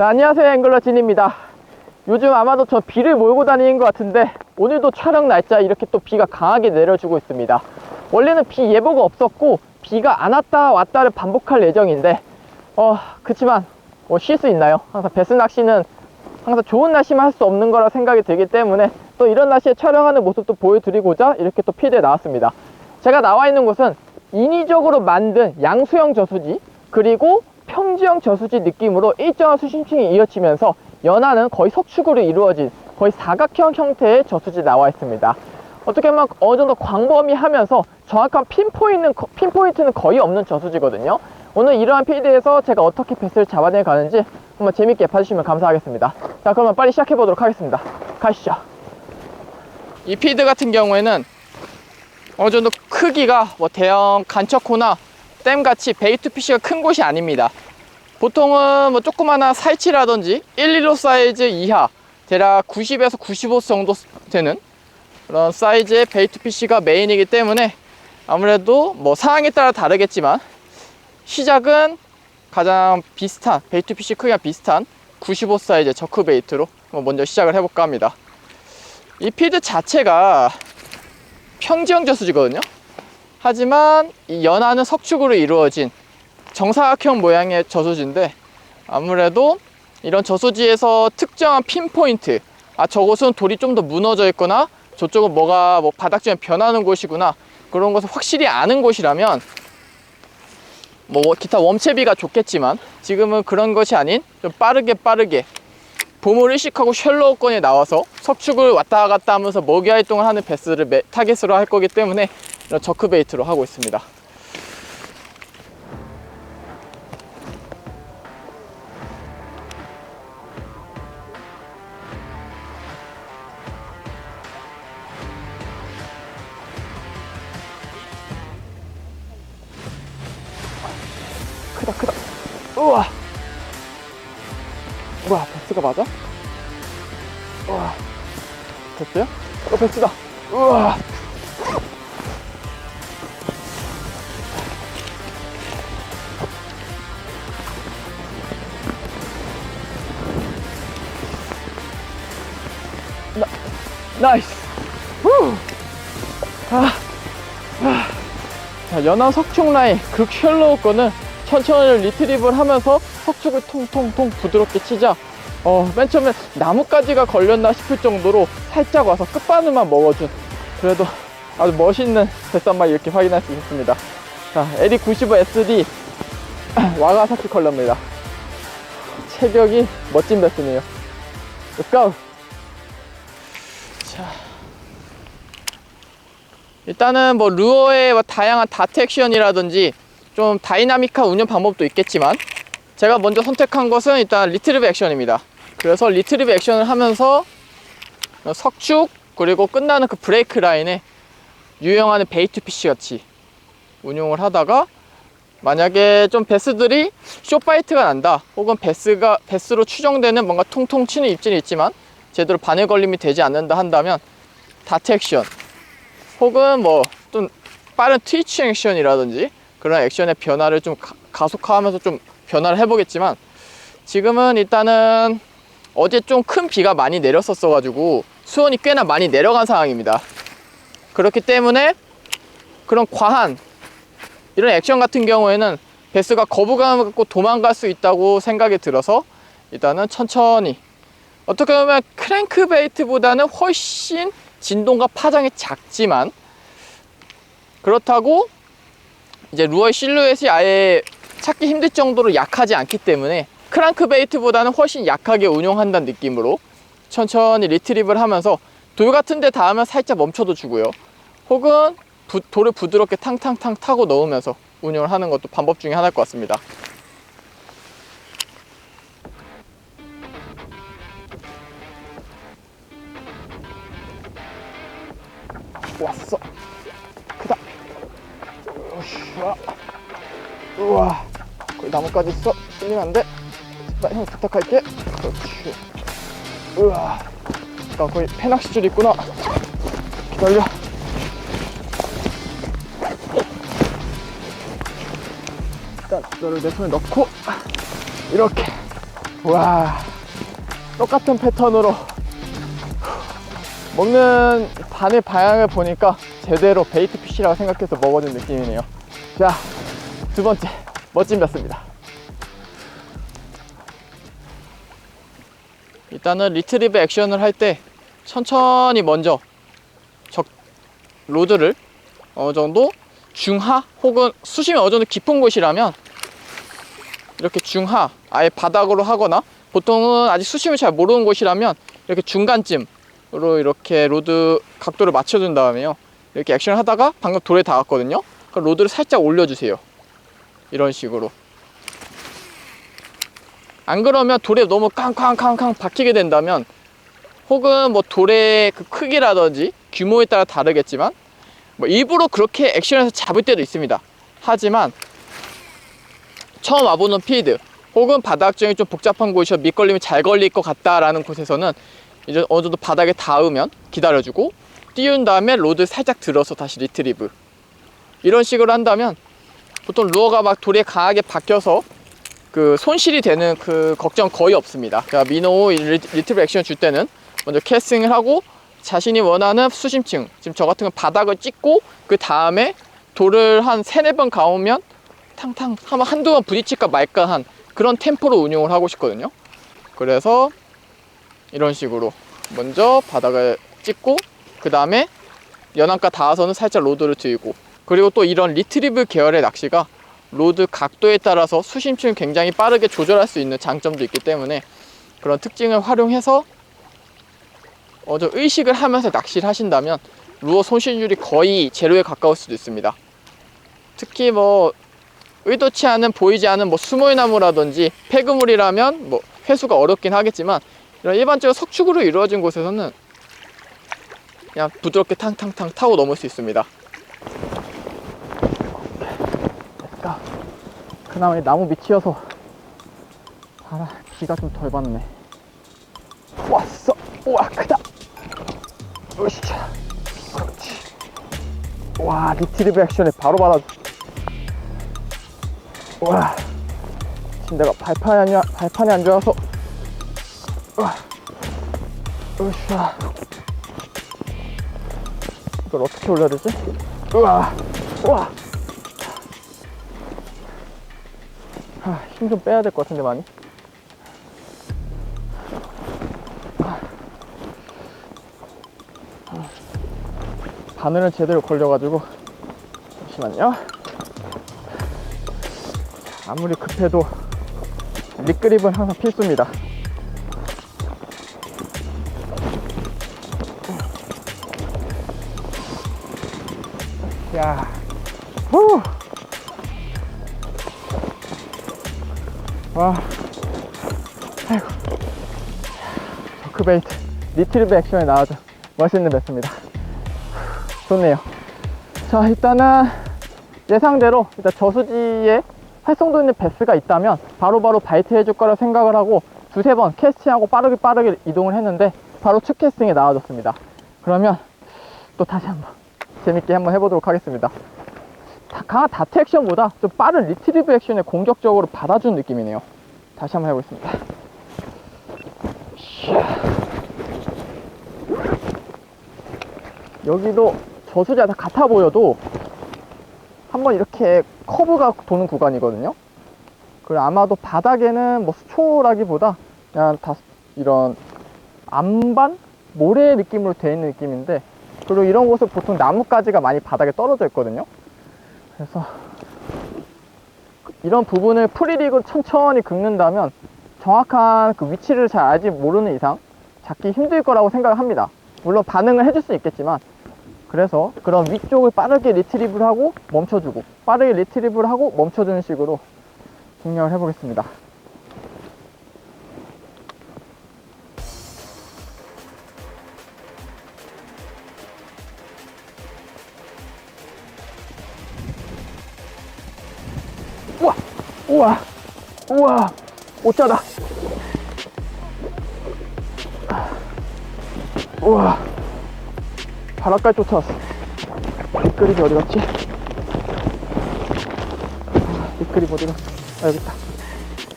자, 안녕하세요. 앵글러 진입니다. 요즘 아마도 저 비를 몰고 다니는 것 같은데 오늘도 촬영 날짜 이렇게 또 비가 강하게 내려주고 있습니다. 원래는 비 예보가 없었고 비가 안 왔다 왔다를 반복할 예정인데 어 그치만 뭐 쉴수 있나요? 항상 베스 낚시는 항상 좋은 날씨만 할 수 없는 거라 생각이 들기 때문에 또 이런 날씨에 촬영하는 모습도 보여드리고자 이렇게 또 필드에 나왔습니다. 제가 나와 있는 곳은 인위적으로 만든 양수형 저수지 그리고 평지형 저수지 느낌으로 일정한 수심층이 이어지면서 연하는 거의 석축으로 이루어진 거의 사각형 형태의 저수지 나와 있습니다. 어떻게 보면 어느 정도 광범위하면서 정확한 핀포인트는, 핀포인트는 거의 없는 저수지거든요. 오늘 이러한 필드에서 제가 어떻게 배스를 잡아내 가는지 한번 재밌게 봐주시면 감사하겠습니다. 자, 그러면 빨리 시작해 보도록 하겠습니다. 가시죠. 이 필드 같은 경우에는 어느 정도 크기가 뭐 대형 간척호나 댐같이 베이투피쉬가 큰 곳이 아닙니다. 보통은 뭐 조그마한 사이치라든지 115 사이즈 이하 대략 90에서 95 정도 되는 그런 사이즈의 베이투피쉬가 메인이기 때문에 아무래도 뭐 상황에 따라 다르겠지만 시작은 가장 비슷한 베이투피쉬 크기가 비슷한 95 사이즈의 저크 베이트로 먼저 시작을 해볼까 합니다. 이 피드 자체가 평지형 저수지거든요. 하지만 이 연하는 석축으로 이루어진 정사각형 모양의 저수지인데 아무래도 이런 저수지에서 특정한 핀포인트 아 저곳은 돌이 좀 더 무너져 있거나 저쪽은 뭐가 뭐 바닥쯤에 변하는 곳이구나 그런 것을 확실히 아는 곳이라면 뭐 기타 웜채비가 좋겠지만 지금은 그런 것이 아닌 좀 빠르게 빠르게 보물 일식하고 셜로우권에 나와서 석축을 왔다 갔다 하면서 먹이 활동을 하는 베스를 매- 타겟으로 할 거기 때문에 이런 저크 베이트로 하고 있습니다. 크다 크다 우와 우와 베스가 맞아? 우와 베스야? 어 베스다 우와 나이스. 후. 아, 아. 자 연한 석축 라인 극 셜로우 거는 천천히 리트리브를 하면서 석축을 통통통 부드럽게 치자. 어, 맨 처음에 나뭇가지가 걸렸나 싶을 정도로 살짝 와서 끝바늘만 먹어준. 그래도 아주 멋있는 뱃산마 이렇게 확인할 수 있습니다. 자 에리 95 SD 와가사키 컬러입니다. 체격이 멋진 베스네요. Go 자 일단은 뭐 루어의 뭐 다양한 다트 액션이라든지 좀 다이나믹한 운영 방법도 있겠지만 제가 먼저 선택한 것은 일단 리트리브 액션입니다. 그래서 리트리브 액션을 하면서 석축 그리고 끝나는 그 브레이크 라인에 유용하는 베이트 피쉬 같이 운용을 하다가 만약에 좀 베스들이 쇼파이트가 난다 혹은 베스가 베스로 추정되는 뭔가 통통 치는 입질이 있지만 제대로 바늘 걸림이 되지 않는다 한다면 다트 액션 혹은 뭐 좀 빠른 트위치 액션이라든지 그런 액션의 변화를 좀 가- 가속화하면서 좀 변화를 해보겠지만 지금은 일단은 어제 좀 큰 비가 많이 내렸었어 가지고 수온이 꽤나 많이 내려간 상황입니다. 그렇기 때문에 그런 과한 이런 액션 같은 경우에는 베스가 거부감을 갖고 도망갈 수 있다고 생각이 들어서 일단은 천천히 어떻게 보면 크랭크베이트보다는 훨씬 진동과 파장이 작지만 그렇다고 이제 루어의 실루엣이 아예 찾기 힘들 정도로 약하지 않기 때문에 크랑크베이트보다는 훨씬 약하게 운용한다는 느낌으로 천천히 리트리브를 하면서 돌 같은 데 닿으면 살짝 멈춰도 주고요. 혹은 부- 돌을 부드럽게 탕탕탕 타고 넣으면서 운영을 하는 것도 방법 중에 하나일 것 같습니다 왔어. 크다. 우와 우와. 거기 나뭇가지 있어 끌리면 안돼? 나형 부탁할게. 그렇지. 우와. 나 거기 폐낚시줄 있구나. 기다려. 일단 너를 내 손에 넣고 이렇게. 와. 똑같은 패턴으로. 먹는 반의 방향을 보니까 제대로 베이트 피쉬라고 생각해서 먹어준 느낌이네요. 자 두 번째 멋진 벼스입니다. 일단은 리트리브 액션을 할 때 천천히 먼저 적 로드를 어느 정도 중하 혹은 수심이 어느 정도 깊은 곳이라면 이렇게 중하 아예 바닥으로 하거나 보통은 아직 수심을 잘 모르는 곳이라면 이렇게 중간쯤으 로 이렇게 로드 각도를 맞춰준 다음에요. 이렇게 액션을 하다가 방금 돌에 닿았거든요. 그럼 로드를 살짝 올려주세요. 이런 식으로. 안 그러면 돌에 너무 캉캉캉캉 박히게 된다면 혹은 뭐 돌의 그 크기라든지 규모에 따라 다르겠지만 뭐 일부러 그렇게 액션해서 잡을 때도 있습니다. 하지만 처음 와보는 필드 혹은 바닥 중에 좀 복잡한 곳이어 밑걸림이 잘 걸릴 것 같다라는 곳에서는 이제 어느 정도 바닥에 닿으면 기다려주고 띄운 다음에 로드 살짝 들어서 다시 리트리브 이런 식으로 한다면 보통 루어가 막 돌에 강하게 박혀서 그 손실이 되는 그 걱정 거의 없습니다. 그러니까 미노 리트리브 액션 줄 때는 먼저 캐스팅을 하고 자신이 원하는 수심층 지금 저 같은 건 바닥을 찍고 그 다음에 돌을 한 세네 번 가오면 탕탕 하면 한두 번 부딪힐까 말까 한 그런 템포로 운용을 하고 싶거든요. 그래서 이런 식으로 먼저 바닥을 찍고 그 다음에 연안가 닿아서는 살짝 로드를 들고 그리고 또 이런 리트리브 계열의 낚시가 로드 각도에 따라서 수심층을 굉장히 빠르게 조절할 수 있는 장점도 있기 때문에 그런 특징을 활용해서 어, 좀 의식을 하면서 낚시를 하신다면 루어 손실률이 거의 제로에 가까울 수도 있습니다. 특히 뭐 의도치 않은 보이지 않은 뭐 수모나무라든지 폐그물이라면 뭐 회수가 어렵긴 하겠지만 이런 일반적으로 석축으로 이루어진 곳에서는 그냥 부드럽게 탕탕탕 타고 넘을 수 있습니다. 그나마 이 나무 밑이어서 아, 비가 좀 덜 받네. 왔어. 우와 크다. 으쌰. 와 리트리브 액션에 바로 받아줘. 와. 내가 발판이 안, 발판이 안 좋아서. 와. 으쌰. 이걸 어떻게 올려야 되지? 우와. 우와. 아, 힘좀 빼야 될 것 같은데 많이. 바늘은 제대로 걸려가지고 잠시만요. 아무리 급해도 밑그립은 항상 필수입니다. 저크베이트 리트리브 액션에 나와준 멋있는 배스입니다. 좋네요. 자, 일단은 예상대로 일단 저수지에 활성도 있는 베스가 있다면 바로바로 바이트 해줄 거라 생각을 하고 두세 번 캐스팅하고 빠르게 빠르게 이동을 했는데 바로 첫 캐스팅에 나와줬습니다. 그러면 또 다시 한번 재밌게 한번 해보도록 하겠습니다. 다- 강한 다트 액션보다 좀 빠른 리트리브 액션에 공격적으로 받아준 느낌이네요. 다시 한번 해보겠습니다. 여기도 저수지가 다 같아 보여도 한번 이렇게 커브가 도는 구간이거든요. 그리고 아마도 바닥에는 뭐 수초라기보다 그냥 다 이런 암반 모래 느낌으로 되어 있는 느낌인데 그리고 이런 곳은 보통 나뭇가지가 많이 바닥에 떨어져 있거든요. 그래서 이런 부분을 프리릭으로 천천히 긁는다면 정확한 그 위치를 잘 알지 모르는 이상 잡기 힘들 거라고 생각을 합니다. 물론 반응을 해줄 수 있겠지만 그래서 그런 위쪽을 빠르게 리트리브를 하고 멈춰주고 빠르게 리트리브를 하고 멈춰주는 식으로 공략을 해보겠습니다. 우와! 우와! 우와! 오짜다! 우와! 바닷가에 쫓아왔어. 밑그립이 어디 갔지? 밑그립 어디 갔어? 아, 여기 있다.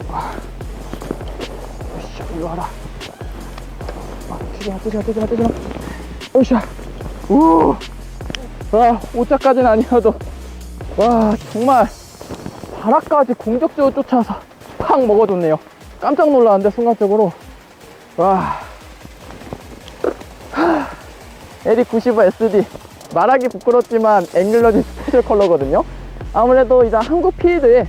와. 일로 와라. 아, 뜨지마, 뜨지마, 뜨지마, 뜨지마. 으쌰. 우. 와, 오자까지는 아니어도. 와, 정말. 바닥까지 공격적으로 쫓아서 팍 먹어줬네요. 깜짝 놀랐는데, 순간적으로. 와. 에릭 95 SD. 말하기 부끄럽지만 앵글러지 스페셜 컬러거든요. 아무래도 이제 한국 필드에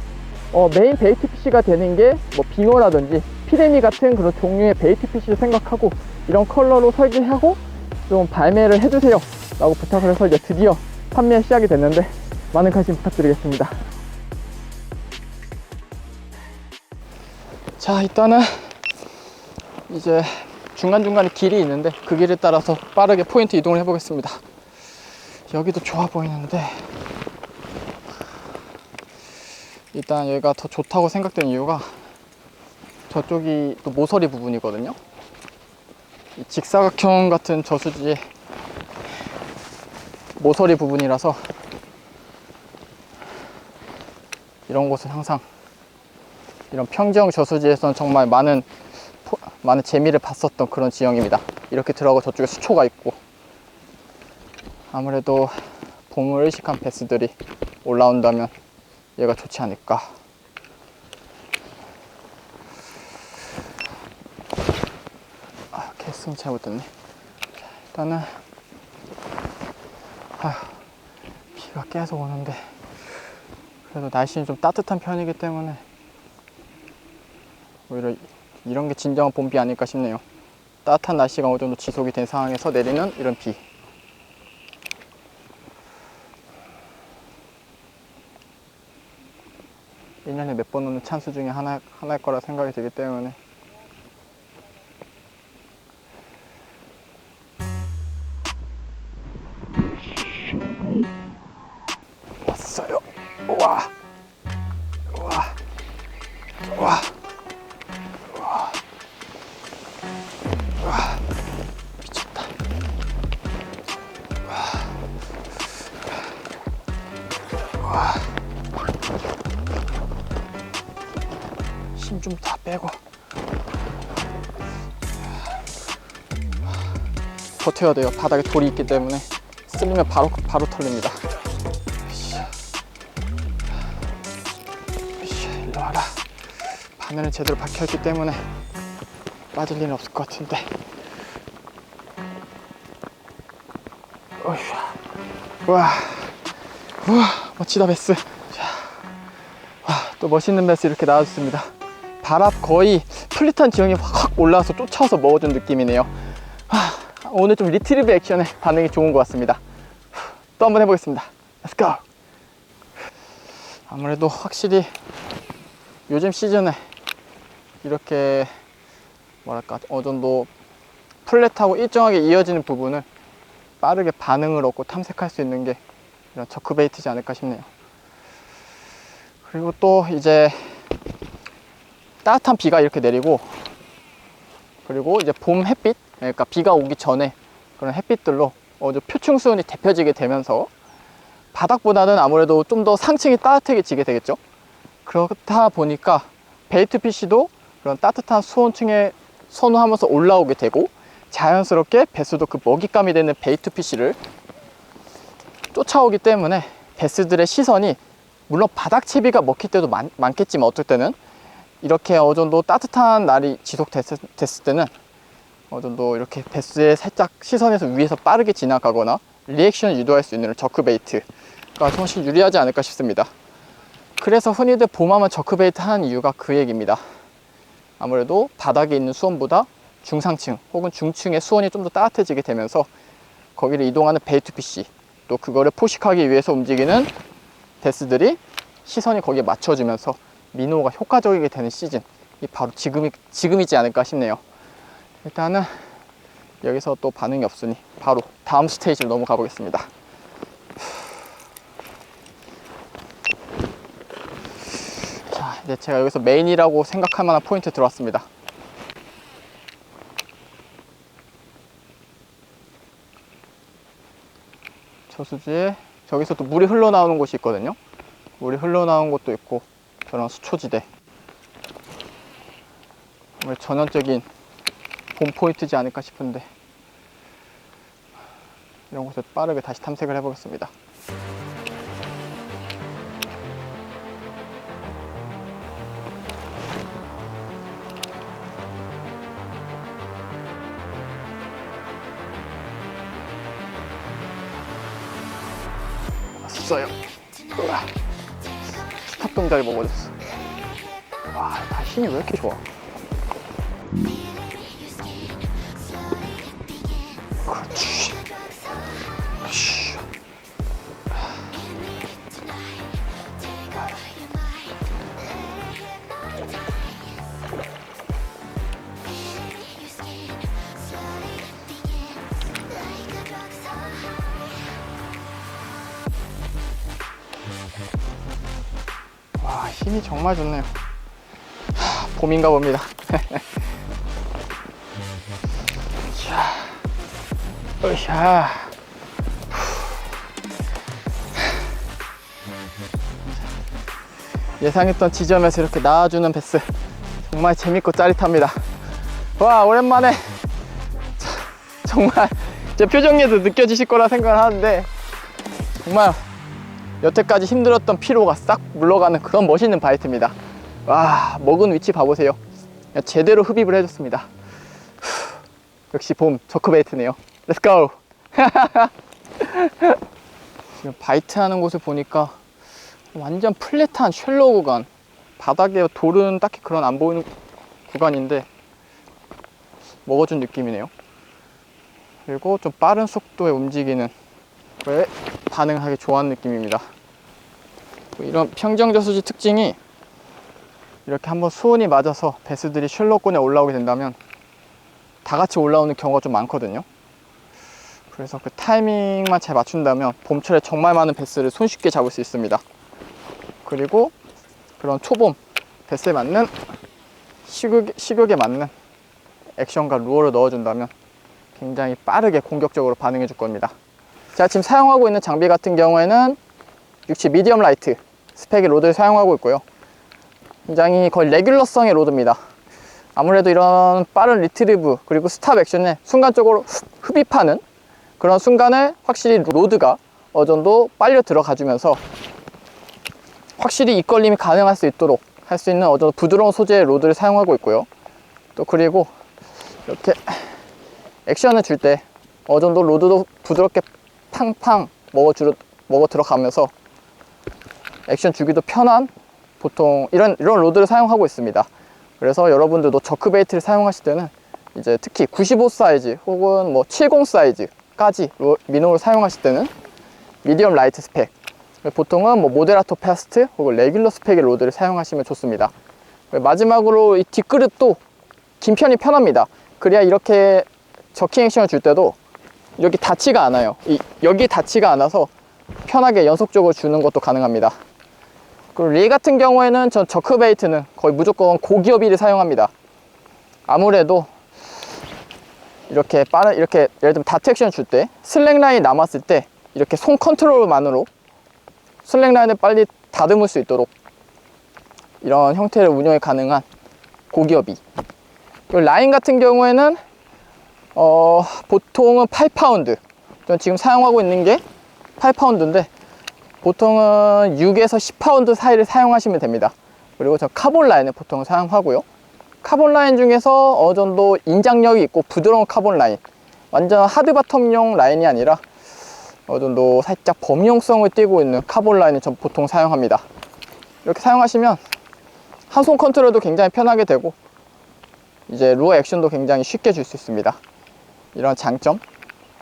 어, 메인 베이트 피쉬가 되는 게 뭐 빙어라든지 피레미 같은 그런 종류의 베이트 피쉬를 생각하고 이런 컬러로 설계하고 좀 발매를 해주세요 라고 부탁을 해서 이제 드디어 판매 시작이 됐는데 많은 관심 부탁드리겠습니다 자 일단은 이제 중간중간에 길이 있는데 그 길에 따라서 빠르게 포인트 이동을 해보겠습니다 여기도 좋아 보이는데 일단 여기가 더 좋다고 생각된 이유가 저쪽이 또 모서리 부분이거든요. 이 직사각형 같은 저수지의 모서리 부분이라서 이런 곳은 항상 이런 평지형 저수지에서는 정말 많은 포- 많은 재미를 봤었던 그런 지형입니다. 이렇게 들어가고 저쪽에 수초가 있고 아무래도 봄을 의식한 베스들이 올라온다면 얘가 좋지 않을까. 아, 캐스팅 잘못 됐네. 자, 일단은, 아, 비가 계속 오는데, 그래도 날씨는 좀 따뜻한 편이기 때문에, 오히려 이런 게 진정한 봄비 아닐까 싶네요. 따뜻한 날씨가 어느 정도 지속이 된 상황에서 내리는 이런 비. 일년에 몇 번 오는 찬스 중에 하나, 하나일 거라 생각이 들기 때문에 버텨야 돼요. 바닥에 돌이 있기 때문에 쓸리면 바로 바로 털립니다. 일로 와라. 바늘은 제대로 박혀있기 때문에 빠질 일은 없을 것 같은데. 어휴. 와, 우와, 멋지다 베스. 자, 와, 또 멋있는 베스 이렇게 나와줬습니다. 발앞 거의 플릿한 지형이 확 올라와서 쫓아와서 먹어준 느낌이네요. 하, 오늘 좀 리트리브 액션에 반응이 좋은 것 같습니다. 또 한번 해보겠습니다. Let's go! 아무래도 확실히 요즘 시즌에 이렇게 뭐랄까 어느 정도 플랫하고 일정하게 이어지는 부분을 빠르게 반응을 얻고 탐색할 수 있는 게 이런 저크베이트지 않을까 싶네요. 그리고 또 이제 따뜻한 비가 이렇게 내리고 그리고 이제 봄 햇빛 그러니까 비가 오기 전에 그런 햇빛들로 어제 표층 수온이 데펴지게 되면서 바닥보다는 아무래도 좀 더 상층이 따뜻해지게 되겠죠. 그렇다 보니까 베이트 피쉬도 그런 따뜻한 수온층에 선호하면서 올라오게 되고 자연스럽게 배수도 그 먹잇감이 되는 베이트 피쉬를 쫓아오기 때문에 베스들의 시선이 물론 바닥 채비가 먹힐 때도 많, 많겠지만 어떨 때는 이렇게 어느 정도 따뜻한 날이 지속됐을 됐을 때는 어느 정도 이렇게 베스의 살짝 시선에서 위에서 빠르게 지나가거나 리액션을 유도할 수 있는 저크베이트가 훨씬 유리하지 않을까 싶습니다. 그래서 흔히들 봄하면 저크베이트 하는 이유가 그 얘기입니다. 아무래도 바닥에 있는 수온보다 중상층 혹은 중층의 수온이 좀 더 따뜻해지게 되면서 거기를 이동하는 베이트 피쉬 또 그거를 포식하기 위해서 움직이는 베스들이 시선이 거기에 맞춰지면서 민호가 효과적이게 되는 시즌이 바로 지금이, 지금이지 않을까 싶네요. 일단은 여기서 또 반응이 없으니 바로 다음 스테이지로 넘어가 보겠습니다. 자, 이제 제가 여기서 메인이라고 생각할 만한 포인트 들어왔습니다. 저수지에 저기서 또 물이 흘러나오는 곳이 있거든요. 물이 흘러나오는 곳도 있고 저런 수초지대. 정말 전형적인 본 포인트지 않을까 싶은데 이런 곳을 빠르게 다시 탐색을 해보겠습니다. 왔어요. 동작이 먹어졌어. 와, 다 힘이 왜 이렇게 좋아? 힘이 정말 좋네요. 하, 봄인가 봅니다. 자, 으쌰. 예상했던 지점에서 이렇게 나와주는 베스 정말 재밌고 짜릿합니다. 와 오랜만에 자, 정말 제 표정에도 느껴지실 거라 생각을 하는데 정말 여태까지 힘들었던 피로가 싹 물러가는 그런 멋있는 바이트입니다. 와, 먹은 위치 봐보세요. 제대로 흡입을 해줬습니다. 후, 역시 봄 저크베이트네요. 렛츠고! 지금 바이트 하는 곳을 보니까 완전 플랫한 쉘로우 구간. 바닥에 돌은 딱히 그런 안 보이는 구간인데 먹어준 느낌이네요. 그리고 좀 빠른 속도에 움직이는 왜 반응하기 좋아하는 느낌입니다. 이런 평정저수지 특징이 이렇게 한번 수온이 맞아서 배스들이 쉘로권에 올라오게 된다면 다 같이 올라오는 경우가 좀 많거든요. 그래서 그 타이밍만 잘 맞춘다면 봄철에 정말 많은 배스를 손쉽게 잡을 수 있습니다. 그리고 그런 초봄 배스에 맞는 시극, 시극에 맞는 액션과 루어를 넣어준다면 굉장히 빠르게 공격적으로 반응해 줄 겁니다. 제가 지금 사용하고 있는 장비 같은 경우에는 60 미디엄 라이트 스펙의 로드를 사용하고 있고요. 굉장히 거의 레귤러성의 로드입니다. 아무래도 이런 빠른 리트리브 그리고 스탑 액션에 순간적으로 흡입하는 그런 순간에 확실히 로드가 어느 정도 빨려 들어가 주면서 확실히 입걸림이 가능할 수 있도록 할 수 있는 어느 정도 부드러운 소재의 로드를 사용하고 있고요. 또 그리고 이렇게 액션을 줄 때 어느 정도 로드도 부드럽게 팡팡 먹어 주 먹어 들어가면서 액션 주기도 편한 보통 이런 이런 로드를 사용하고 있습니다. 그래서 여러분들도 저크 베이트를 사용하실 때는 이제 특히 95 사이즈 혹은 뭐 70 사이즈까지 로- 미노를 사용하실 때는 미디엄 라이트 스펙 보통은 뭐 모데라토 패스트 혹은 레귤러 스펙의 로드를 사용하시면 좋습니다. 마지막으로 이 뒷그립도 긴 편이 편합니다. 그래야 이렇게 저킹 액션을 줄 때도 여기 닿지가 않아요. 이, 여기 닿지가 않아서 편하게 연속적으로 주는 것도 가능합니다. 그리고 릴 같은 경우에는 전 저크 베이트는 거의 무조건 고기어비를 사용합니다. 아무래도 이렇게 빠른 이렇게 예를 들면 다트 액션 줄 때 슬랙 라인이 남았을 때 이렇게 손 컨트롤만으로 슬랙 라인을 빨리 다듬을 수 있도록 이런 형태의 운영이 가능한 고기어비. 그리고 라인 같은 경우에는 어, 보통은 8파운드. 전 지금 사용하고 있는 게 8파운드인데 보통은 6에서 10파운드 사이를 사용하시면 됩니다. 그리고 저 카본 라인을 보통 사용하고요. 카본 라인 중에서 어느 정도 인장력이 있고 부드러운 카본 라인. 완전 하드 바텀용 라인이 아니라 어느 정도 살짝 범용성을 띠고 있는 카본 라인을 전 보통 사용합니다. 이렇게 사용하시면 한 손 컨트롤도 굉장히 편하게 되고 이제 루어 액션도 굉장히 쉽게 줄 수 있습니다. 이런 장점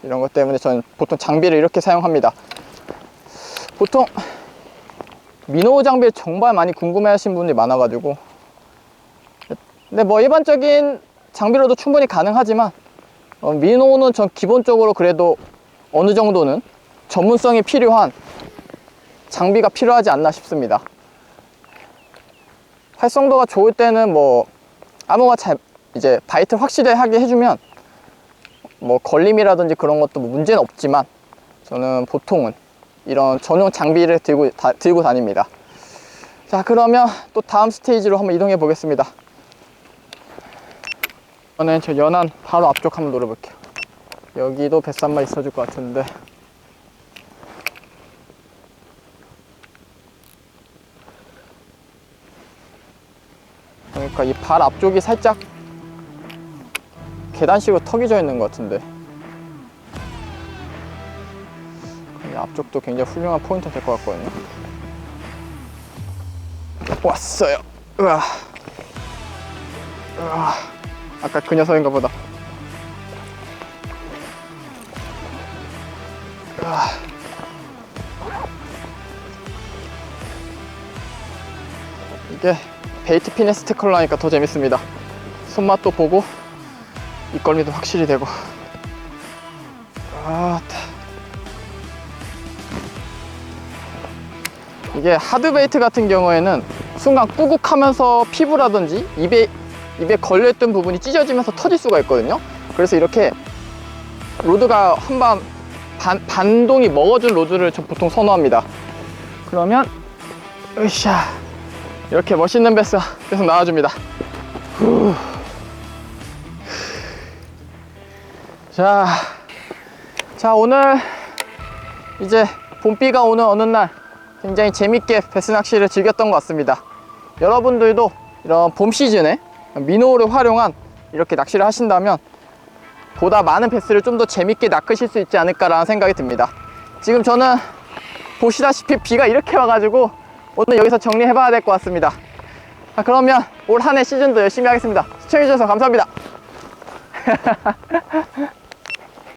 이런 것 때문에 저는 보통 장비를 이렇게 사용합니다. 보통 미노 장비를 정말 많이 궁금해 하신 분들이 많아 가지고 근데 뭐 일반적인 장비로도 충분히 가능하지만 어, 미노는 전 기본적으로 그래도 어느 정도는 전문성이 필요한 장비가 필요하지 않나 싶습니다. 활성도가 좋을 때는 뭐 암호가 잘 이제 바이트 확실하게 해주면 뭐 걸림이라든지 그런 것도 뭐 문제는 없지만 저는 보통은 이런 전용 장비를 들고 다, 들고 다닙니다. 자 그러면 또 다음 스테이지로 한번 이동해 보겠습니다. 저는 저 연안 바로 앞쪽 한번 노려볼게요. 여기도 마리 있어줄 것 같은데. 그러니까 이 발 앞쪽이 살짝 계단식으로 턱이 져 있는 것 같은데. 이 앞쪽도 굉장히 훌륭한 포인트 될 것 같거든요. 왔어요. 으아. 으아. 아까 그 녀석인가 보다. 으아. 이게 베이트 핀의 스티커로 하니까 더 재밌습니다. 손맛도 보고 입걸미도 확실히 되고. 아, 이게 하드 베이트 같은 경우에는 순간 꾸국하면서 피부라든지 입에 입에 걸려있던 부분이 찢어지면서 터질 수가 있거든요. 그래서 이렇게 로드가 한번 반, 반동이 먹어준 로드를 저 보통 선호합니다. 그러면 으쌰 이렇게 멋있는 베스가 계속 나와줍니다. 후. 자, 자 오늘 이제 봄비가 오는 어느 날 굉장히 재밌게 베스 낚시를 즐겼던 것 같습니다. 여러분들도 이런 봄 시즌에 미노를 활용한 이렇게 낚시를 하신다면 보다 많은 베스를 좀 더 재밌게 낚으실 수 있지 않을까라는 생각이 듭니다. 지금 저는 보시다시피 비가 이렇게 와가지고 오늘 여기서 정리해봐야 될 것 같습니다. 자, 그러면 올 한 해 시즌도 열심히 하겠습니다. 시청해주셔서 감사합니다.